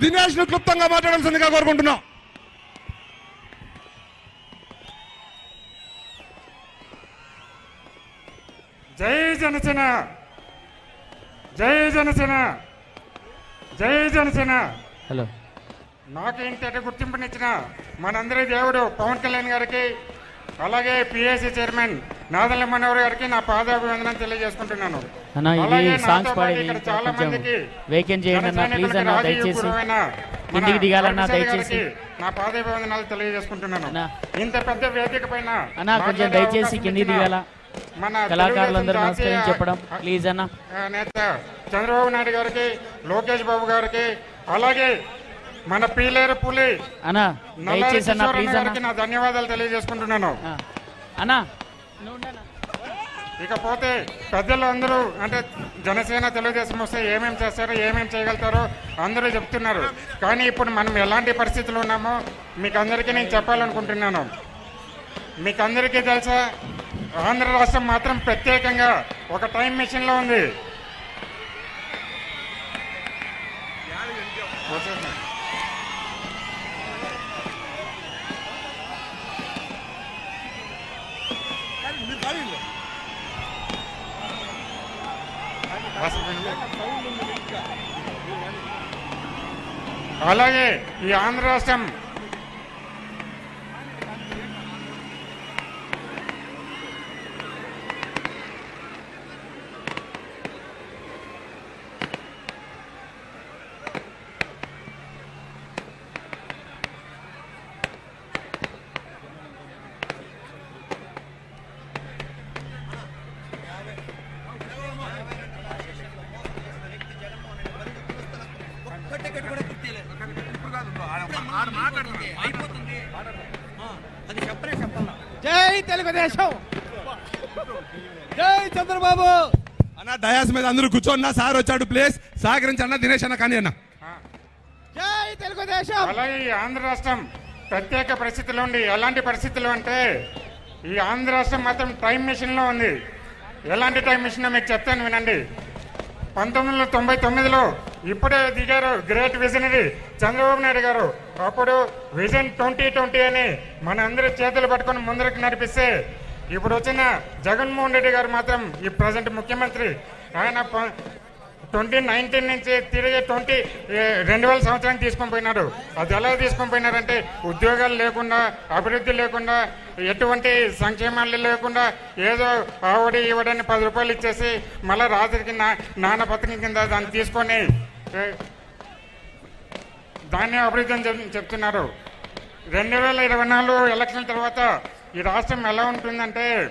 దినేష్ను క్లుప్తంగా మాట్లాడాల్సిందిగా కోరుకుంటున్నాం. జై జనసేన. జై జనసేన. జై జనసేన. హలో. నాకు ఇంతటి గుర్తింపునిచ్చిన మనందరి దేవుడు పవన్ కళ్యాణ్ గారికి అలాగే పిఎస్సి చైర్మన్ నాదల మనోహర్ గారికి నా పాదాభివందనం తెలియజేసుకుంటున్నాను. అలాగే సాంగ్స్ పాడేది ఇక్కడ చాలా మందికి వేకెంట్ చేయండి అన్న జనసైనికులకి ప్లీజ్ అన్న రాజకీయ దయచేసి గురువైన మన కిందికి దిగాలన్నా ప్రొఫెసర్ దయచేసి. గారికి నా పాదాభివందనాలు తెలియజేసుకుంటున్నాను. ఇంత పెద్ద వేదిక పైన అన్న కొంచెం మాట్లాడే దయచేసి అవకాశం కిందికి ఇచ్చిన దిగాల. మన కళాకారులందరూ తెలుగుదేశం నమస్కారం జాతీయ చెప్పడం ప్లీజ్ అన్న. నేత చంద్రబాబు నాయుడు గారికి లోకేష్ బాబు గారికి అలాగే మన పీలేరు పులి అన్న దయచేసి అన్న ప్లీజ్ అన్న నా ధన్యవాదాలు తెలియజేసుకుంటున్నాను. అన్న ఇకపోతే పెద్దలు అందరూ అంటే జనసేన తెలుగుదేశం వస్తే ఏమేమి చేస్తారో ఏమేమి చేయగలుగుతారో అందరూ చెప్తున్నారు. కానీ ఇప్పుడు మనం ఎలాంటి పరిస్థితులు ఉన్నామో మీకు అందరికీ నేను చెప్పాలనుకుంటున్నాను. మీకు అందరికీ తెలుసా ఆంధ్ర రాష్ట్రం మాత్రం ప్రత్యేకంగా ఒక టైం మిషన్లో ఉంది. అలాగే ఈ ఆంధ్ర రాష్ట్రం జై తెలుగుదేశం. జై చంద్రబాబు. అన్న డయాస్ మీద అందరూ కూర్చోన్న సార్ వచ్చాడు ప్లేస్ సహకరించి అన్న దినేష్ అన్న కానీ అన్న. జై తెలుగుదేశం. అలాగే ఈ ఆంధ్ర రాష్ట్రం ప్రత్యేక పరిస్థితుల్లో ఉంది. ఎలాంటి పరిస్థితులు అంటే ఈ ఆంధ్ర రాష్ట్రం మాత్రం టైం మిషన్లో ఉంది. ఎలాంటి టైం మిషన్ మీకు చెప్తాను వినండి. పంతొమ్మిది వందల తొంభై తొమ్మిదిలో ఇప్పుడే దిగారు గ్రేట్ విజనరీ. చంద్రబాబు నాయుడు గారు అప్పుడు విజన్ ట్వంటీ ట్వంటీ అని మన అందరి చేతులు పట్టుకొని ముందరకు నడిపిస్తే ఇప్పుడు వచ్చిన జగన్మోహన్ రెడ్డి గారు మాత్రం ఈ ప్రజెంట్ ముఖ్యమంత్రి. ఆయన ట్వంటీ నైన్టీన్ నుంచి తిరిగి ట్వంటీ రెండు వేల సంవత్సరానికి తీసుకొని పోయినాడు. అది ఎలా తీసుకొని పోయినారంటే ఉద్యోగాలు లేకుండా అభివృద్ధి లేకుండా ఎటువంటి సంక్షేమాలు లేకుండా ఏదో ఆవిడి ఇవ్వడని పది రూపాయలు ఇచ్చేసి మళ్ళీ రాత్రికి నా నాన్న పథకం కింద దాన్ని తీసుకొని దాన్ని అభివృద్ధి చెప్- చెప్తున్నారు. రెండు వేల ఇరవై నాలుగు ఎలక్షన్ తర్వాత ఈ రాష్ట్రం ఎలా ఉంటుందంటే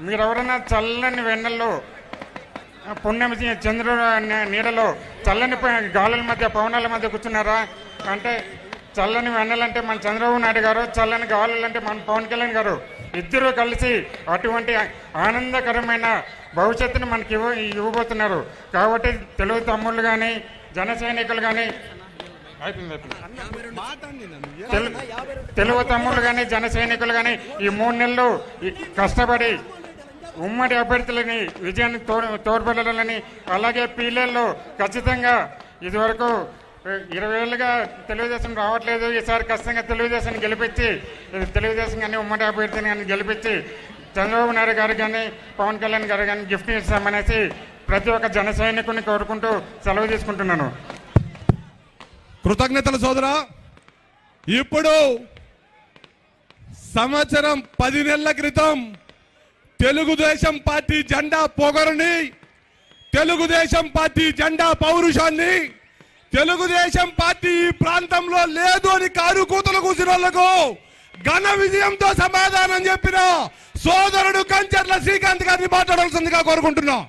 మీరు ఎవరైనా చల్లని వెన్నెల్లో పుణ్యం చంద్రుడు నీడలో చల్లని గాలుల మధ్య పవనాల మధ్య కూర్చున్నారా? అంటే చల్లని వెన్నెలంటే మన చంద్రబాబు నాయుడు గారు చల్లని గాలులంటే మన పవన్ కళ్యాణ్ గారు. ఇద్దరు కలిసి అటువంటి ఆనందకరమైన భవిష్యత్తును మనకి ఇవ్వ ఇవ్వబోతున్నారు. కాబట్టి తెలుగు తమ్ముళ్ళు కానీ జన సైనికులు కానీ అయిపోయింది అయిపోయింది తెలుగు తమ్ముళ్ళు కానీ జన సైనికులు కానీ ఈ మూడు నెలలు ఈ కష్టపడి ఉమ్మడి అభ్యర్థులని విజయాన్ని తో తోడ్పడాలని అలాగే పీలేల్లో ఖచ్చితంగా ఇదివరకు ఇరవై ఏళ్ళుగా తెలుగుదేశం రావట్లేదు. ఈసారి ఖచ్చితంగా తెలుగుదేశం గెలిపించి తెలుగుదేశం కానీ ఉమ్మడి అభ్యర్థిని కానీ గెలిపించి చంద్రబాబు నాయుడు గారు కానీ పవన్ కళ్యాణ్ గారు కానీ గిఫ్ట్ ఇస్తామనేసి ప్రతి ఒక్క జన సైనికుని కోరుకుంటూ సెలవు తీసుకుంటున్నాను. కృతజ్ఞతలు సోదరా ఇప్పుడు సంవత్సరం పది నెలల క్రితం తెలుగుదేశం పార్టీ జెండా పొగరుని తెలుగుదేశం పార్టీ జెండా పౌరుషాన్ని తెలుగుదేశం పార్టీ ఈ ప్రాంతంలో లేదు అని కారు కూతలు కూసిన వాళ్ళకు ఘన విజయంతో సమాధానం చెప్పిన సోదరుడు కంచర్ల శ్రీకాంత్ గారిని మాట్లాడాల్సిందిగా కోరుకుంటున్నాం.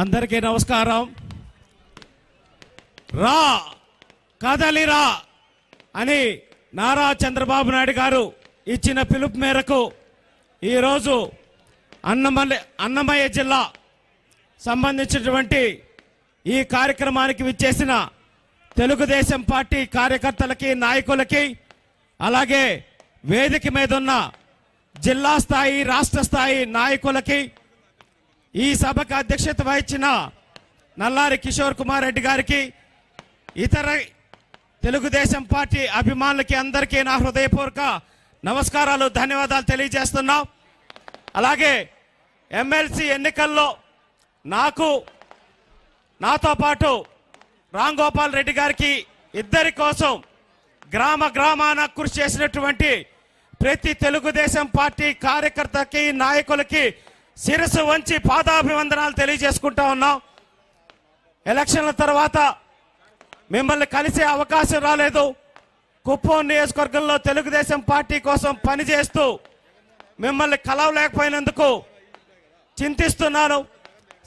అందరికీ నమస్కారం. రా కదలిరా అని నారా చంద్రబాబు నాయుడు గారు ఇచ్చిన పిలుపు మేరకు ఈరోజు అన్నమల్లి అన్నమయ్య జిల్లా సంబంధించినటువంటి ఈ కార్యక్రమానికి విచ్చేసిన తెలుగుదేశం పార్టీ కార్యకర్తలకి నాయకులకి అలాగే వేదిక మీద ఉన్న జిల్లా స్థాయి రాష్ట్ర స్థాయి నాయకులకి ఈ సభకు అధ్యక్షత వహించిన నల్లారి కిషోర్ కుమార్ రెడ్డి గారికి ఇతర తెలుగుదేశం పార్టీ అభిమానులకి అందరికీ నా హృదయపూర్వక నమస్కారాలు ధన్యవాదాలు తెలియజేస్తున్నాం. అలాగే ఎమ్మెల్సీ ఎన్నికల్లో నాకు నాతో పాటు రామ్ గోపాల్ రెడ్డి గారికి ఇద్దరి కోసం గ్రామ గ్రామాన కృషి చేసినటువంటి ప్రతి తెలుగుదేశం పార్టీ కార్యకర్తకి నాయకులకి శిరస్సు వంచి పాదాభివందనాలు తెలియజేసుకుంటా ఉన్నాం. ఎలక్షన్ల తర్వాత మిమ్మల్ని కలిసే అవకాశం రాలేదు. కుప్పం నియోజకవర్గంలో తెలుగుదేశం పార్టీ కోసం పనిచేస్తూ మిమ్మల్ని కలవలేకపోయినందుకు చింతిస్తున్నాను.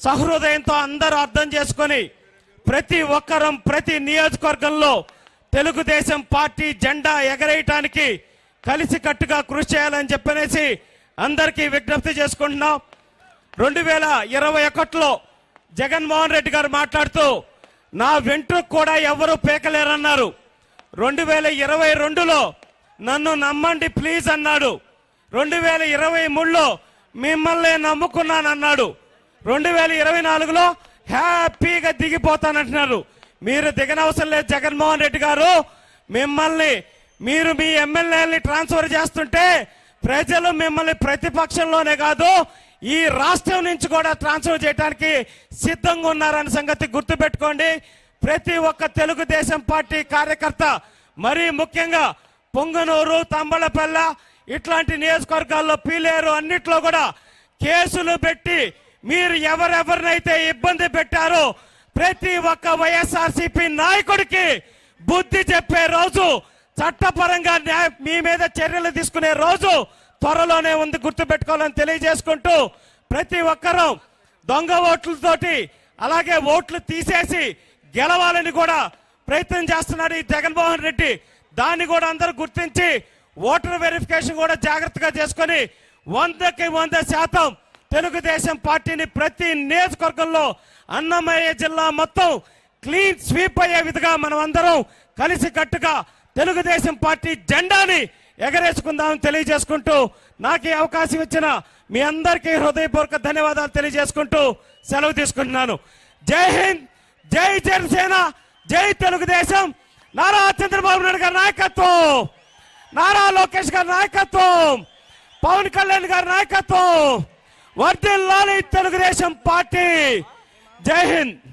సహృదయంతో అందరూ అర్థం చేసుకొని ప్రతి ఒక్కరం ప్రతి నియోజకవర్గంలో తెలుగుదేశం పార్టీ జెండా ఎగరేయటానికి కలిసికట్టుగా కృషి చేయాలని చెప్పనేసి అందరికీ విజ్ఞప్తి చేసుకుంటున్నాం. రెండు వేల ఇరవై ఒకటిలో జగన్మోహన్ రెడ్డి గారు మాట్లాడుతూ నా వెంట్రుకు కూడా ఎవరు పేకలేరన్నారు. రెండు వేల ఇరవై రెండులో నన్ను నమ్మండి ప్లీజ్ అన్నాడు. రెండు వేల ఇరవై మూడులో మిమ్మల్ని నమ్ముకున్నానన్నాడు. రెండు వేల ఇరవై నాలుగులో హ్యాపీగా దిగిపోతానంటున్నారు. మీరు దిగనవసరం లేదు జగన్మోహన్ రెడ్డి గారు. మిమ్మల్ని మీరు మీ ఎమ్మెల్యేని ట్రాన్స్ఫర్ చేస్తుంటే ప్రజలు మిమ్మల్ని ప్రతిపక్షంలోనే కాదు ఈ రాష్ట్రం నుంచి కూడా ట్రాన్స్ఫర్ చేయడానికి సిద్ధంగా ఉన్నారన్న సంగతి గుర్తుపెట్టుకోండి. ప్రతి ఒక్క తెలుగుదేశం పార్టీ కార్యకర్త మరీ ముఖ్యంగా పొంగనూరు తంబళపల్ల ఇట్లాంటి నియోజకవర్గాల్లో పీలేరు అన్నిట్లో కూడా కేసులు పెట్టి మీరు ఎవరెవరినైతే ఇబ్బంది పెట్టారో ప్రతి ఒక్క వైఎస్ఆర్సీపీ నాయకుడికి బుద్ధి చెప్పే రోజు చట్టపరంగా న్యాయ మీ మీద చర్యలు తీసుకునే రోజు త్వరలోనే ఉంది గుర్తుపెట్టుకోవాలని తెలియజేసుకుంటూ ప్రతి ఒక్కరూ దొంగ ఓట్లతోటి అలాగే ఓట్లు తీసేసి గెలవాలని కూడా ప్రయత్నం చేస్తున్నాడు ఈ జగన్మోహన్ రెడ్డి. దాన్ని కూడా అందరూ గుర్తించి ఓటర్ వెరిఫికేషన్ కూడా జాగ్రత్తగా చేసుకొని వందకి వంద శాతం తెలుగుదేశం పార్టీని ప్రతి నియోజకవర్గంలో అన్నమయ్య జిల్లా మొత్తం క్లీన్ స్వీప్ అయ్యే విధంగా మనం అందరం కలిసి కట్టుగా తెలుగుదేశం పార్టీ జెండాని ఎగరేసుకుందామని తెలియజేసుకుంటూ నాకు ఈ అవకాశం ఇచ్చిన మీ అందరికీ హృదయపూర్వక ధన్యవాదాలు తెలియజేసుకుంటూ సెలవు తీసుకుంటున్నాను. జై హింద్ జై జనసేన జై తెలుగుదేశం. నారా చంద్రబాబు నాయుడు గారి నాయకత్వం. నారా లోకేష్ గారి నాయకత్వం. పవన్ కళ్యాణ్ గారి నాయకత్వం. వర్దిల్లాలి తెలుగుదేశం పార్టీ. జై హింద్.